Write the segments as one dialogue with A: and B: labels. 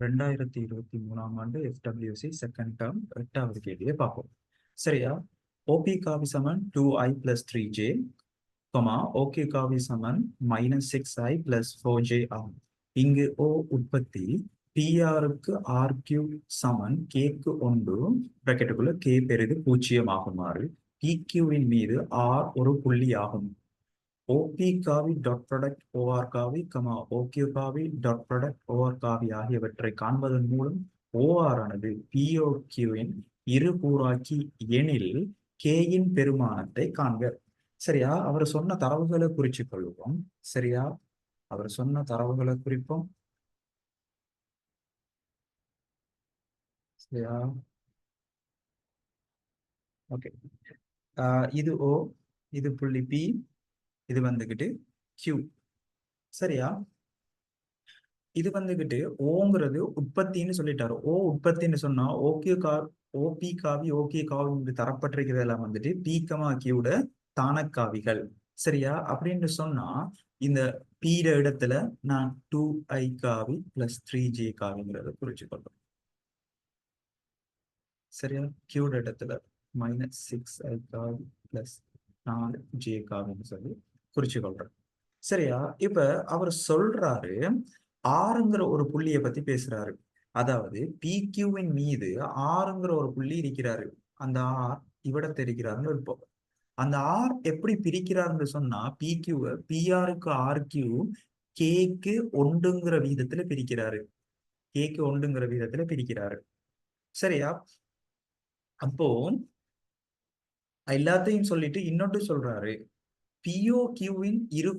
A: ரெண்டாயிரத்தி இருபத்தி மூணாம் ஆண்டு எஃப்டபிள்யூசி செகண்ட் டேர்ம் எட்டாவது கேள்வியை பார்ப்போம். சரியா? ஓபி காவி சமன் two i plus three j comma OQ காவி சமன் minus six i plus four j ஆகும். இங்கு ஓ உற்பத்தி பிஆருக்கு ஆர் கியூ சமன் கேக்கு ஒன்று பிராக்கெட்டுக்குள்ள கே பெரிது பூஜ்ஜியம் ஆகுமாறு பிக்யூவின் மீது ஆர் ஒரு புள்ளி ஆகும் ஓபி காவி டாட் ப்ராடக்ட் ஓஆர் காவி கமா ஓகியூ காவி டாட் ப்ராடக்ட் ஓஆர் காவி ஆகியவற்றை காண்பதன் மூலம் ஓஆர் ஆனது பிஓகியூவின் இரு கூறாக்கி எனில் கேயின் பெருமானத்தை காண்க. சரியா? அவர் சொன்ன தரவுகளை குறிச்சு கொள்வோம். சரியா? அவர் சொன்ன தரவுகளை குறிப்போம். சரியா? ஓகே இது ஓ இது புள்ளி பி இது வந்துகிட்டு கியூ சரியா? இது வந்துகிட்டு ஓங்கிறது உற்பத்தின்னு சொல்லிட்டாரு. ஓ உற்பத்தின்னு சொன்னா ஓகே கா ஓபி காவி ஓகே காவி என்று தரப்பட்டிருக்கிறதெல்லாம் வந்துட்டு பீக்கமா கமா கியூட தானக்காவிகள். சரியா? அப்படின்னு சொன்னா இந்த பீட இடத்துல நான் டூ ஐ காவி பிளஸ் த்ரீ ஜே காவிங்கிறத குறிச்சு சரியா? கியூட இடத்துல மைனஸ் சிக்ஸ் ஐ காவி பிளஸ் நாலு ஜே காவின்னு சொல்லி குறிச்சு கொள்றேன் சரியா? இப்ப அவர் சொல்றாரு ஆறுங்கிற ஒரு புள்ளியை பத்தி பேசுறாரு. அதாவது பிக்யூவின் மீது ஆறுங்கிற ஒரு புள்ளி இருக்கிறாரு. அந்த ஆர் இவிடத்தை இருக்கிறாருன்னு இருப்போம் அந்த ஆர் எப்படி பிரிக்கிறாருன்னு சொன்னா பிக்யூவை பிஆருக்கு ஆர் கியூ கேக்கு ஒன்றுங்கிற வீதத்துல பிரிக்கிறாரு. கேக்கு ஒன்றுங்கிற வீதத்துல பிரிக்கிறாரு. சரியா? அப்போ எல்லாத்தையும் சொல்லிட்டு இன்னொன்று சொல்றாரு. பிஓ கியூவின் இரு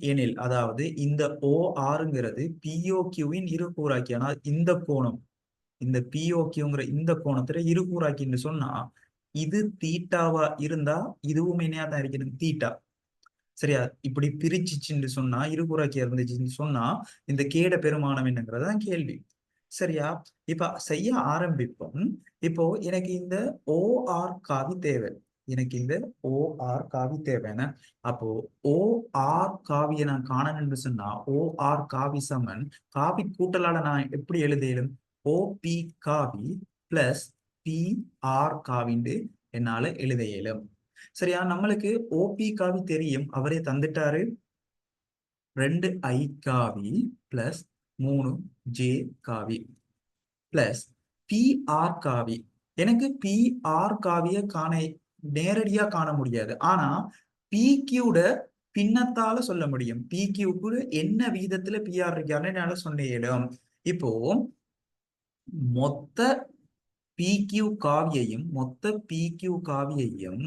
A: எனில் அதாவது இந்த ஓஆருங்கிறது ஆறுங்கிறது பிஓ கியூவின் இரு கூறாக்கி இந்த கோணம் இந்த பிஓ கியூங்கிற இந்த கோணத்துல இருகூறாக்கின்னு சொன்னா இது தீட்டாவா இருந்தா இதுவும் என்னையா தான் இருக்கிறது தீட்டா. சரியா? இப்படி பிரிச்சிச்சுன்னு சொன்னா இரு இருந்துச்சுன்னு சொன்னா இந்த கேட பெருமானம் என்னங்கிறதான் கேள்வி. சரியா? இப்ப செய்ய ஆரம்பிப்போம். இப்போ எனக்கு இந்த ஓஆர் காவி தேவை. எனக்கு இந்த ஓ ஆர் காவி தேவைன்னு அப்போ ஓ ஆர் காவியை நான் காணணும்னு சொன்னா ஓ ஆர் காவி சமன் காவி கூட்டலால நான் எப்படி எழுதிடும் ஓ பி காவி பிளஸ் பி ஆர் காவின்னு என்னால எழுத இயலும். சரியா? நம்மளுக்கு ஓபி காவி தெரியும். அவரே தந்துட்டாரு. ரெண்டு ஐ காவி பிளஸ் மூணு ஜே காவி பிளஸ் பி ஆர் காவி. எனக்கு பி ஆர் காவிய காண நேரடியா காண முடியாது. ஆனா பிக்யூட பின்னத்தால சொல்ல முடியும். பிக்யூக்கு என்ன வீதத்துல பிஆர் இருக்கான்னு என்னால சொன்ன இடம் இப்போ மொத்த பிக்யூ காவியையும் மொத்த பிக்யூ காவியையும்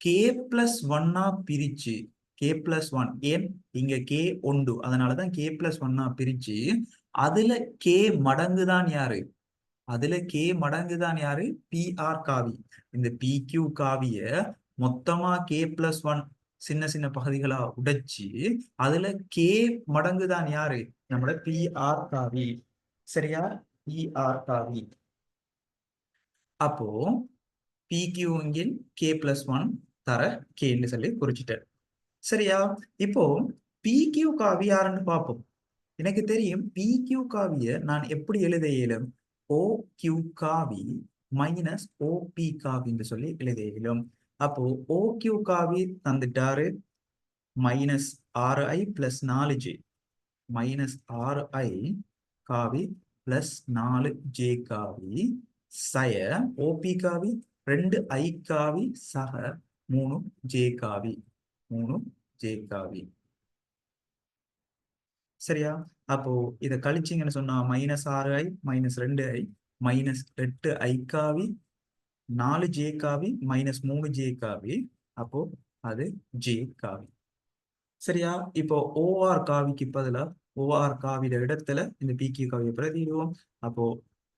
A: கே பிளஸ் ஒன்னா பிரிச்சு கே பிளஸ் ஒன் ஏன் இங்க கே ஒன்று அதனாலதான் கே பிளஸ் ஒன்னா பிரிச்சு அதுல கே மடங்கு தான் யாரு? அதுல கே மடங்கு தான் யாரு பிஆர் காவி. இந்த பி கியூ காவிய மொத்தமா கே பிளஸ் ஒன் சின்ன சின்ன பகுதிகளா உடைச்சு அதுல கே மடங்கு தான் யாரு நம்மளோட பிஆர் காவி. சரியா? பிஆர் காவி. அப்போ பி பிக்யூங்கின் கே பிளஸ் ஒன் தர கேன்னு சொல்லி குறிச்சிட்டார் சரியா? இப்போ பிக்யூ காவி யாருன்னு பார்ப்போம் எனக்கு தெரியும் பி கியூ காவிய நான் எப்படி எழுத இயலும்? ஓ கியூ காவி மைனஸ் ஓ பி காவின்னு சொல்லி எழுத இயலும் அப்போ ஓ கியூ காவி தந்துட்டாரு. மைனஸ் ஆறு ஐ பிளஸ் நாலு ஜே மைனஸ் ஆறு ஐ காவி பிளஸ் நாலு ஜே காவி சய ஓபி காவி ரெண்டு ஐ காவி சக மூணு ஜே காவி மூணு ஜே காவி சரியா? அப்போ இதை கழிச்சிங்கன்னு சொன்னா மைனஸ் ஆறு ஐ மைனஸ் ரெண்டு ஐ மைனஸ் எட்டு ஐ காவி நாலு ஜே காவி மைனஸ் மூணு ஜே காவி அப்போ அது ஜே காவி. சரியா? இப்போ ஓஆர் காவிக்கு பதிலா ஓஆர் காவிட இடத்துல இந்த பிகே காவியை பிரதிடுவோம் அப்போ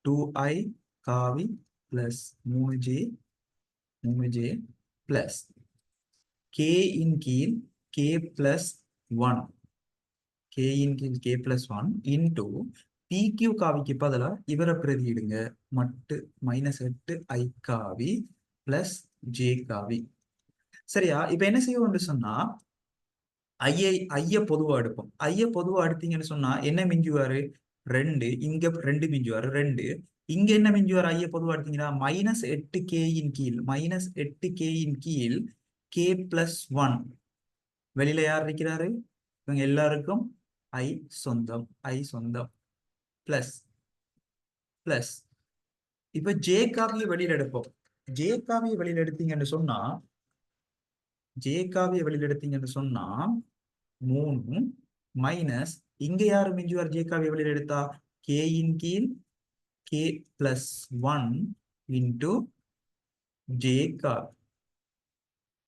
A: டூ ஐ காவி பிளஸ் மூணு ஜே மூணு ஜே பிளஸ் கே இன் கீழ் கே பிளஸ் ஒன் கே இன் கீழ் கே பிளஸ் ஒன் இன்டூ பிக்யூ காவிக்கு பதிலாக இவரை பிரதியிடுங்க. மட்டு மைனஸ் எட்டு ஐ காவி பிளஸ் ஜே காவி. சரியா? இப்ப என்ன செய்வோம்னு சொன்னா ஐயை ஐய பொதுவா எடுப்போம். ஐய பொதுவா எடுத்தீங்கன்னு சொன்னா என்ன மிஞ்சுவாரு? ரெண்டு. இங்க ரெண்டு மிஞ்சுவார். ரெண்டு. இங்க என்ன மிஞ்சுவார்? ஐய பொதுவா எடுத்தீங்கன்னா மைனஸ் எட்டு கேயின் கீழ் மைனஸ் எட்டு கேயின் கீழ் கே பிளஸ் ஒன் வெளியில யார் இருக்கிறாரு? இவங்க எல்லாருக்கும் ஐ சொந்தம் ஐ சொந்தம். பிளஸ் பிளஸ் இப்ப ஜே காவியை வெளியில எடுப்போம். ஜே காவியை வெளியில எடுத்தீங்கன்னு சொன்னா ஜே காவியை வெளியில எடுத்தீங்கன்னு சொன்னா மூணு மைனஸ் இங்க யாரு மிஞ்சுவார் ஜே காவியை வெளியில எடுத்தா? கே இன் கீழ் K plus one into J cap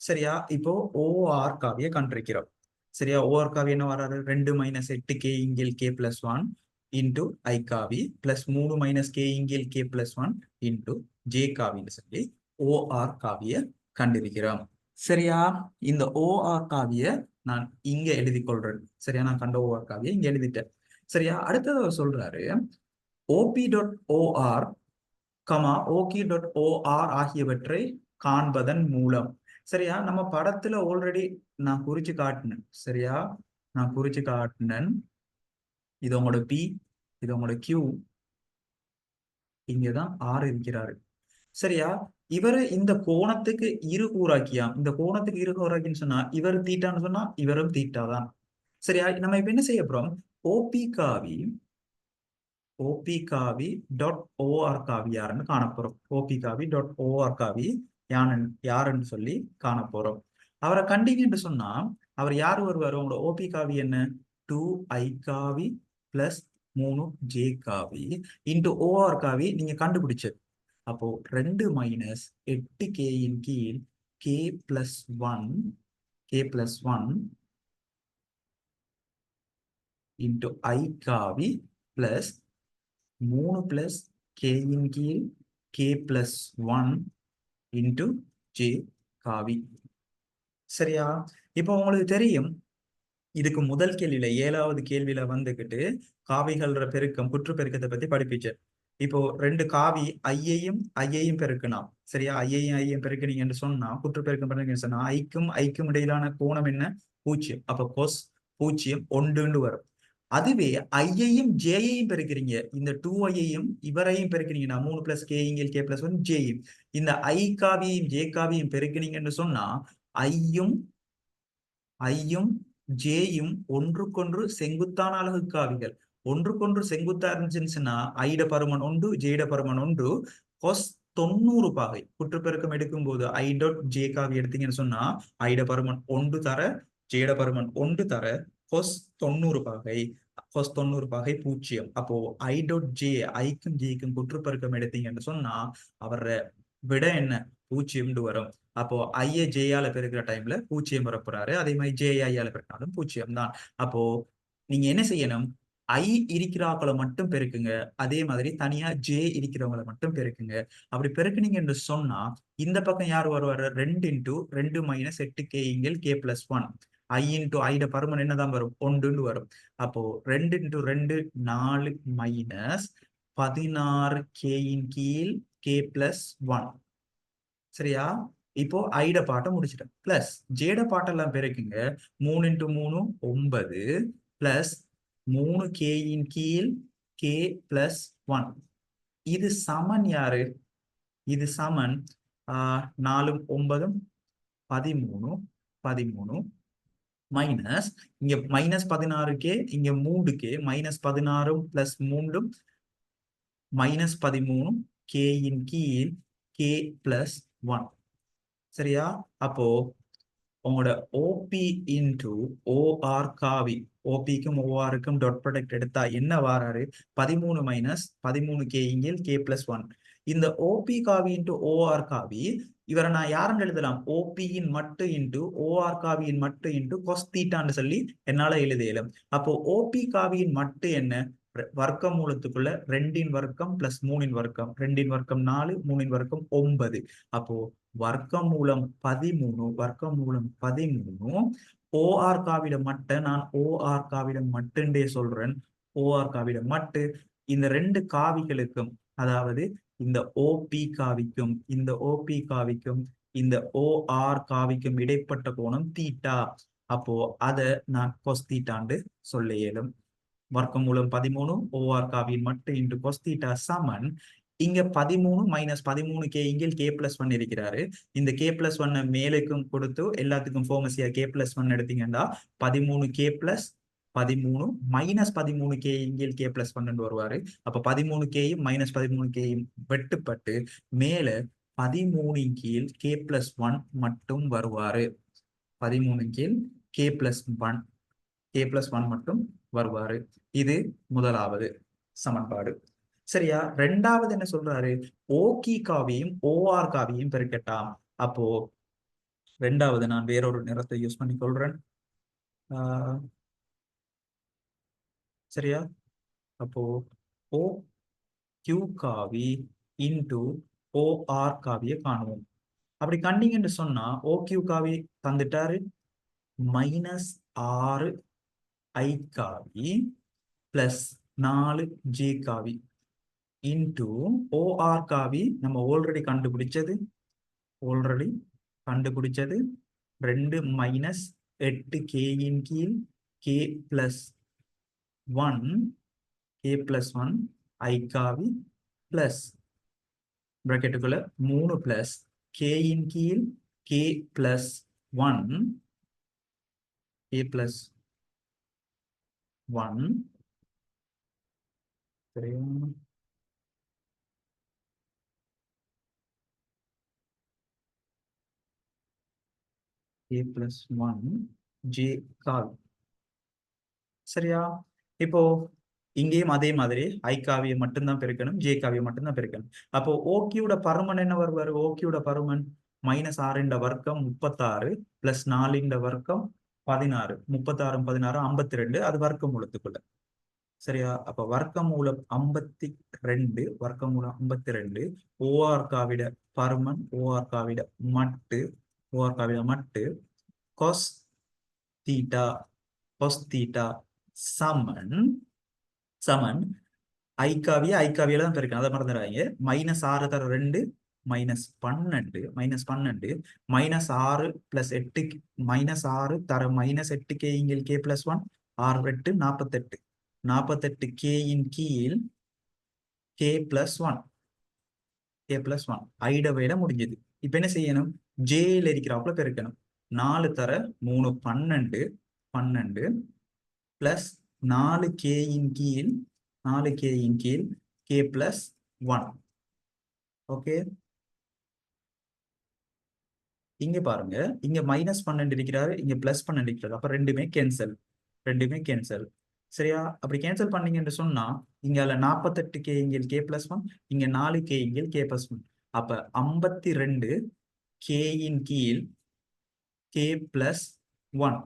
A: சரியா? இப்போ ஓஆர் காவியை கண்டிருக்கிறோம். சரியா ஓவர் காவி என்ன வராது? ரெண்டு மைனஸ் எட்டு K இங்கில் K plus one into I cap plus மூணு minus K இங்கில் K plus one into J காவின்னு சொல்லி ஓஆர் காவிய கண்டிருக்கிறோம். சரியா? இந்த ஓஆர் காவிய நான் இங்க எழுதி கொள்றேன். சரியா? நான் கண்ட ஓஆர் காவிய இங்க எழுதிட்டேன். சரியா? அடுத்தது அவர் சொல்றாரு OP dot OR comma OQ dot OR ஆகியவற்றை காண்பதன் மூலம் சரியா? நம்ம படத்துல ஆல்ரெடி நான் குறிச்சு காட்டினேன். சரியா? நான் குறிச்சு காட்டினேன். இது உங்களோட பி இது உங்களோட கியூ இங்கதான் ஆர் இருக்கிறாரு. சரியா? இவரு இந்த கோணத்துக்கு இரு கூறாக்கியா? இந்த கோணத்துக்கு இரு கூறாக்கின்னு சொன்னா இவர் தீட்டான்னு சொன்னா இவரும் தீட்டா தான் சரியா? நம்ம இப்ப என்ன செய்ய போறோம்? ஓபி காவி ஓபி காவி டாட் ஓஆர் காவி யாருன்னு காண ஓபி காவி டாட் ஓஆர் காவி யானன் யாருன்னு சொல்லி காண போறோம். அவரை கண்டிங்கன்னு சொன்னா அவர் யார் வருவார் உங்களோட ஓபி காவி என்ன? டூ ஐ காவி பிளஸ் மூணு ஜே காவி இன்டு ஓஆர் காவி நீங்க கண்டுபிடிச்சது. அப்போ ரெண்டு மைனஸ் எட்டு கேயின் கீழ் K plus one K plus one into I cap plus மூணு பிளஸ் கேயின் கீழ் K plus one into J cap. சரியா? இப்போ உங்களுக்கு தெரியும் இதுக்கு முதல் கேள்வியில ஏழாவது கேள்வியில வந்துகிட்டு காவிகள்ற பெருக்கம் புற்று பெருக்கத்தை பத்தி படிப்பிச்சேன் இப்போ ரெண்டு காவி ஐயையும் ஐயையும் பெருக்கணும் சரியா? ஐயையும் ஐயையும் பெருக்கினீங்கன்னு சொன்னா புற்று பெருக்கம் பெருக்கீங்கன்னு சொன்னா ஐக்கும் ஐக்கும் இடையிலான கோணம் என்ன? பூஜ்ஜியம் அப்ப கொஸ் பூஜ்ஜியம் ஒன்றுன்னு வரும். அதுவே ஐயையும் ஜேயையும் பெருக்கிறீங்க. இந்த டூ ஐயையும் இவரையும் பெருக்கிறீங்கன்னா மூணு பிளஸ் கே இங்கில் கே பிளஸ் ஒன் ஜேயும் இந்த ஐ காவியையும் ஜே காவியையும் பெருக்கினீங்கன்னு சொன்னா ஐயும் ஐயும் ஜேயும் ஒன்றுக்கொன்று செங்குத்தான அழகு காவிகள். ஒன்றுக்கொன்று செங்குத்தா இருந்துச்சுன்னு ஐட பருமன் ஒன்று ஜேட பருமன் ஒன்று கொஸ் தொண்ணூறு பாகை. குற்றப்பெருக்கம் எடுக்கும் போது ஐ டாட் ஜே காவி எடுத்தீங்கன்னு சொன்னா ஐட பருமன் ஒன்று தர ஜேட பருமன் ஒன்று தர கொஸ் தொண்ணூறு பாகை. ஃபர்ஸ்ட் தொண்ணூறு வகை பூஜ்ஜியம். அப்போ ஐ டாட் ஜே ஐக்கும் ஜேக்கும் குற்றுப்பெருக்கம் எடுத்தீங்கன்னு சொன்னா அவர விட என்ன? பூஜ்ஜியம்னு வரும். அப்போ ஐய ஜேயால பெருக்கிற டைம்ல பூஜ்ஜியம் வரப்போறாரு. அதே மாதிரி ஜே ஐயால பெருக்கினாலும் பூஜ்ஜியம் தான் அப்போ நீங்க என்ன செய்யணும்? ஐ இருக்கிறாக்களை மட்டும் பெருக்குங்க. அதே மாதிரி தனியா ஜே இருக்கிறவங்களை மட்டும் பெருக்குங்க. அப்படி பெருக்குனீங்க என்று சொன்னா இந்த பக்கம் யார் வருவாரு? ரெண்டு இன்டூ ரெண்டு மைனஸ் எட்டு கேஇங்கில் K plus one I into ஐட பருமன் என்னதான் வரும்? ஒன்றுன்னு வரும். அப்போ ரெண்டு இன்டூ ரெண்டு நாலு மைனஸ் பதினாறு கேயின் கீழ் கே பிளஸ் ஒன் சரியா? இப்போ ஐட பாட்டை முடிச்சிட்டேன். பிளஸ் ஜேட பாட்டெல்லாம் பிறக்குங்க மூணு இன்ட்டு மூணு ஒன்பது பிளஸ் மூணு கேயின் கீழ் கே பிளஸ் ஒன் இது சமன் யாரு? இது சமன் ஆஹ் நாலும் ஒன்பதும் பதிமூணு பதிமூணு மைனஸ் இங்க மைனஸ் பதினாறுக்கே இங்க மூணு கே மைனஸ் பதினாறும் பிளஸ் மூன்றும் மைனஸ் பதிமூணும் கேயின் கீழ் கே பிளஸ் ஒன் சரியா? அப்போ உங்களோட ஓபி இன்டு ஓஆர் காவி ஓபிக்கும் ஓஆருக்கும் டாட் ப்ராடக்ட் எடுத்தா என்ன வாராரு? பதிமூணு மைனஸ் பதிமூணு கே இங்கில் கே பிளஸ் ஒன் இந்த OP cap into OR cap இவரை நான் யாருன்னு எழுதலாம்? ஓபியின் மட்டு இன்ட்டு ஓஆர் காவியின் மட்டு இன்ட்டு கொஸ் தீட்டான்னு சொல்லி என்னால எழுத இயலும். அப்போ ஓபி காவியின் மட்டு என்ன? வர்க்க மூலத்துக்குள்ள ரெண்டின் வர்க்கம் பிளஸ் மூணின் வர்க்கம். ரெண்டின் வர்க்கம் நாலு மூணின் வர்க்கம் ஒன்பது. அப்போ வர்க்க மூலம் பதிமூணு வர்க்க மூலம் பதிமூணு. ஓஆர் காவிட மட்ட நான் ஓஆர் காவிட மட்டுண்டே சொல்றேன். ஓஆர் காவிட மட்டு. இந்த ரெண்டு காவிகளுக்கும் அதாவது இந்த ஓபி காவிக்கும் இந்த ஓபி காவிக்கும் இந்த ஓஆர் காவிக்கும் இடைப்பட்ட கோணம் தீட்டா. அப்போ அதை நான் கொஸ் தீட்டாண்டு சொல்ல இயலும். வர்க்கமூலம் பதிமூணு ஓஆர் காவியின் மட்டும் இன்று கொஸ் தீட்டா சமன். இங்க பதிமூணு மைனஸ் பதிமூணு கே இங்கே கே பிளஸ் ஒன் இருக்கிறாரு. இந்த கே பிளஸ் ஒன்னை மேலுக்கும் கொடுத்து எல்லாத்துக்கும் ஃபோமஸியா கே பிளஸ் ஒன் எடுத்தீங்கன்னா பதிமூணு கே பிளஸ் பதிமூணு மைனஸ் பதிமூணு கே இங்கே கே பிளஸ் ஒன்னு வருவாரு. அப்ப பதிமூணு கேயும் மைனஸ் பதிமூணு கேயும் வெட்டுப்பட்டு மேல பதிமூணு கீழ் கே பிளஸ் ஒன் மட்டும் வருவாரு. பதிமூணு கீழ் K plus one K plus one மட்டும் வருவாரு. இது முதலாவது சமன்பாடு. சரியா? ரெண்டாவது என்ன சொல்றாரு? ஓகி காவியும் ஓஆர் காவியும் பெருக்கட்டாம். அப்போ ரெண்டாவது நான் வேறொரு நிறத்தை யூஸ் பண்ணி கொள்றேன் ஆஹ் சரியா? அப்போ O Q cap into OR காவியை காணுவோம். அப்படி கண்டிங்கன்னு சொன்னா ஓ கியூ காவி தந்துட்டாரு. மைனஸ் ஆறு ஐ காவி பிளஸ் நாலு ஜி காவி இன்டு ஓஆர் காவி நம்ம ஆல்ரெடி கண்டுபிடிச்சது. ஆல்ரெடி கண்டுபிடிச்சது. ரெண்டு மைனஸ் எட்டு கேயின் கீழ் K plus one K plus one i cap plus ப்ராக்கெட்டுக்குள்ள மூணு பிளஸ் கேயின் கீழ் K plus one K plus one சரியா? a plus 1 j காவி. சரியா? இப்போ இங்கேயும் அதே மாதிரி ஐ காவியம் மட்டும்தான் பெருக்கணும் ஜே காவியம் மட்டும்தான் பெருக்கணும். அப்போ ஓகியோட பருமன் என்ன வருவாரு ஓகியோட பருமன்? மைனஸ் ஆறுண்ட வர்க்கம் முப்பத்தாறு பிளஸ் நாலுண்ட வர்க்கம் பதினாறு. முப்பத்தாறு பதினாறு ஐம்பத்தி ரெண்டு அது வர்க்க மூலத்துக்குள்ள. சரியா? அப்ப வர்க்க மூலம் ஐம்பத்தி ரெண்டு வர்க்க மூலம் ஐம்பத்தி ரெண்டு ஓஆர் காவிட பருமன் ஓஆர் காவிட மட்டு ஓஆர் காவிட மட்டு கொஸ் தீட்டா கொஸ் தீட்டா சமன் சமன். ஐக்காவிய ஐக்காவியில தான் பெருக்கணும். அதை மறந்துடுறாங்க மைனஸ் ஆறு தர ரெண்டு மைனஸ் பன்னெண்டு மைனஸ் பன்னெண்டு. மைனஸ் ஆறு பிளஸ் எட்டு மைனஸ் ஆறு தர மைனஸ் எட்டு கே இங்கில் கே பிளஸ் ஒன் ஆறு எட்டு நாற்பத்தெட்டு. நாற்பத்தெட்டு கேயின் கீழ் K plus one K plus one ஐடவையில முடிஞ்சது. இப்ப என்ன செய்யணும்? ஜேயில் இருக்கிறாப்புல பெருக்கணும். நாலு தர மூணு பன்னெண்டு பன்னெண்டு. பிளஸ் நாலு கேயின் கீழ் நாலு கேயின் கீழ் கே பிளஸ் ஒன் ஓகே இங்க பாருங்க. இங்க மைனஸ் பன்னெண்டு இருக்கிறாரு இங்க பிளஸ் பன்னெண்டு இருக்கிறாரு. அப்ப ரெண்டுமே கேன்சல் ரெண்டுமே கேன்சல் சரியா? அப்படி கேன்சல் பண்ணீங்கன்னு சொன்னா இங்க அதுல நாற்பத்தெட்டு கே இங்கில் கே பிளஸ் ஒன் இங்க நாலு கே இங்கில் கே பிளஸ் ஒன் அப்ப ஐம்பத்தி ரெண்டு கேயின் கீழ் கே பிளஸ் ஒன்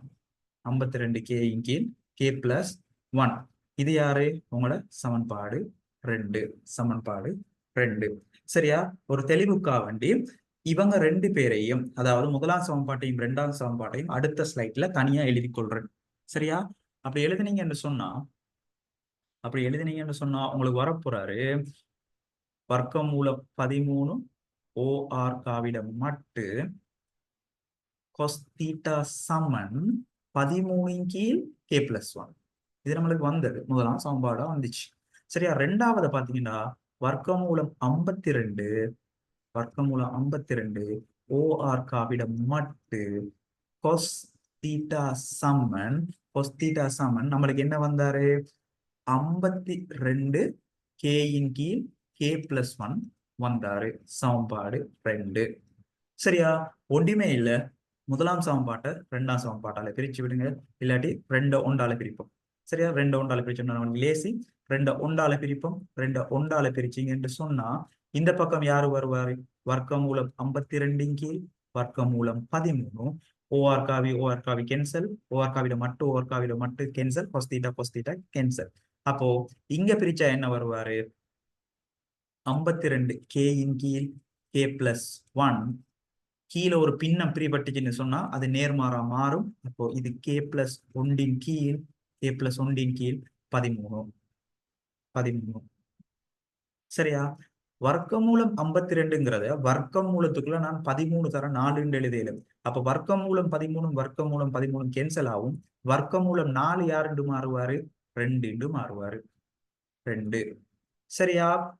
A: ஐம்பத்தி ரெண்டு கேயின் கீழ் கே பிளஸ் ஒன் இது யாரு? உங்களோட சமன்பாடு ரெண்டு. சமன்பாடு ரெண்டு. சரியா? ஒரு தெளிவுக்கா வண்டி இவங்க ரெண்டு பேரையும் அதாவது முதலாம் சமன்பாட்டையும் இரண்டாம் சமன்பாட்டையும் அடுத்த ஸ்லைட்ல தனியா எழுதி கொள்றேன். சரியா? அப்படி எழுதுனீங்கன்னு சொன்னா அப்படி எழுதுனீங்கன்னு சொன்னா உங்களுக்கு வரப்போறாரு வர்க்கம் மூல பதிமூணு ஓஆர் காவிட மட்டு கொஸ்தீட்டா சமன் பதிமூணின் கீழ் கே பிளஸ் ஒன் இது நம்மளுக்கு வந்தது. முதலாம் சமன்பாடா வந்துச்சு. சரியா? ரெண்டாவது பாத்தீங்கன்னா வர்க்கமூலம் ஐம்பத்தி ரெண்டு வர்க்கமூலம் ஐம்பத்தி ரெண்டு ஓஆர் காவிட மட்டு கொஸ் தீட்டா சம்மன் கொஸ் தீட்டா சம்மன் நம்மளுக்கு என்ன வந்தாரு? ஐம்பத்தி ரெண்டு கேயின் கீழ் கே பிளஸ் ஒன் வந்தாரு. சமன்பாடு ரெண்டு. சரியா? ஒன்றுமே இல்லை. முதலாம் சமன்பாட்டை ரெண்டாம் சமன்பாட்டால பிரிச்சு விடுங்க. இல்லாட்டி ரெண்டு ஒன்றால பிரிப்போம். சரியா? ரெண்டு ஒன்றால பிரிச்சோம்னா நமக்கு லேசி. ரெண்டு ஒன்றால பிரிப்போம். ரெண்டு ஒன்றால பிரிச்சிங்க என்று சொன்னா இந்த பக்கம் யாரு வருவாரு? வர்க்கமூலம் ஐம்பத்தி ரெண்டின் கீழ் வர்க்கமூலம் பதிமூணு. ஓஆர் காவி ஓஆர் காவி கேன்சல் ஓஆர் காவில மட்டு ஓஆர் காவில மட்டு கேன்சல் கொஸ்தீட்டா கொஸ்தீட்டா கேன்சல் அப்போ இங்க பிரிச்சா என்ன வருவாரு? ஐம்பத்தி ரெண்டு கே இன் கீழ் கே பிளஸ் ஒன் கீழே ஒரு பின்னம் பிரிபட்டுச்சுன்னு சொன்னா அது நேர்மாறா மாறும். அப்போ இது கே பிளஸ் ஒன்றின் கீழ் கே பிளஸ் ஒன்றின் கீழ் பதிமூணு. பதிமூணு. சரியா? வர்க்கமூலம் ஐம்பத்தி ரெண்டுங்கிறத வர்க்கம் மூலத்துக்குள்ள நான் பதிமூணு தர நாலுன்னு எழுதியலும் அப்ப வர்க்கம் மூலம் பதிமூணும் வர்க்கம் மூலம் பதிமூணும் கேன்சல் ஆகும். வர்க்கம் மூலம் நாலு யாருண்டு மாறுவாரு? ரெண்டு மாறுவாரு. ரெண்டு. சரியா?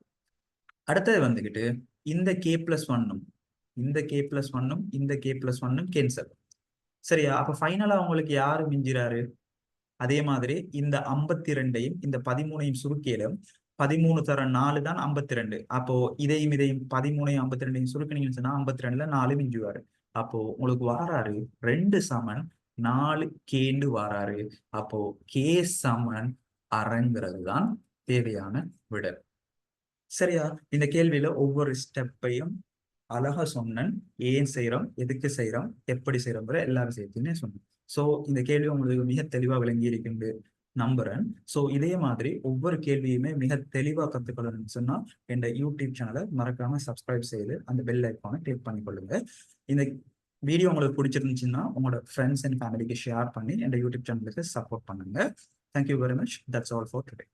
A: அடுத்தது வந்துகிட்டு இந்த கே பிளஸ் ஒன்னும். இந்த கே பிளஸ் ஒன்னும் இந்த கே பிளஸ் ஒன்னும் கேன்சல் சரியா? அப்ப ஃபைனலா உங்களுக்கு யாரு மிஞ்சிறாரு? அதே மாதிரி இந்த ஐம்பத்தி ரெண்டையும் இந்த பதிமூணையும் சுருக்கியிலும் பதிமூணு தர நாலு தான் ஐம்பத்தி ரெண்டு அப்போ இதையும் இதையும் பதிமூணையும் ஐம்பத்தி ரெண்டையும் சுருக்கினீங்கன்னு சொன்னா ஐம்பத்தி ரெண்டுல நாலு மிஞ்சுவாரு. அப்போ உங்களுக்கு வாராரு ரெண்டு சமன் நாலு கேண்டு வாராரு. அப்போ கே சமன் அறங்கிறது தான் தேவையான விட சரியா? இந்த கேள்வியில ஒவ்வொரு ஸ்டெப்பையும் அழகா சொன்னேன். ஏன் செய்யறோம் எதுக்கு செய்யறோம் எப்படி செய்யறோம் எல்லா விஷயத்தையுமே சொன்னேன். சோ இந்த கேள்வி உங்களுக்கு மிக தெளிவா விளங்கி இருக்கின்ற நம்புறேன். சோ இதே மாதிரி ஒவ்வொரு கேள்வியுமே மிக தெளிவா கற்றுக்கொள்ளணும்னு சொன்னா என் யூடியூப் சேனலை மறக்காம சப்ஸ்கிரைப் செய்து அந்த பெல் ஐக்கானை கிளிக் பண்ணி கொள்ளுங்க. இந்த வீடியோ உங்களுக்கு பிடிச்சிருந்துச்சுன்னா உங்களோட ஃப்ரெண்ட்ஸ் அண்ட் ஃபேமிலிக்கு ஷேர் பண்ணி என் யூடியூப் சேனலுக்கு சப்போர்ட் பண்ணுங்க. Thank you very much that's all for today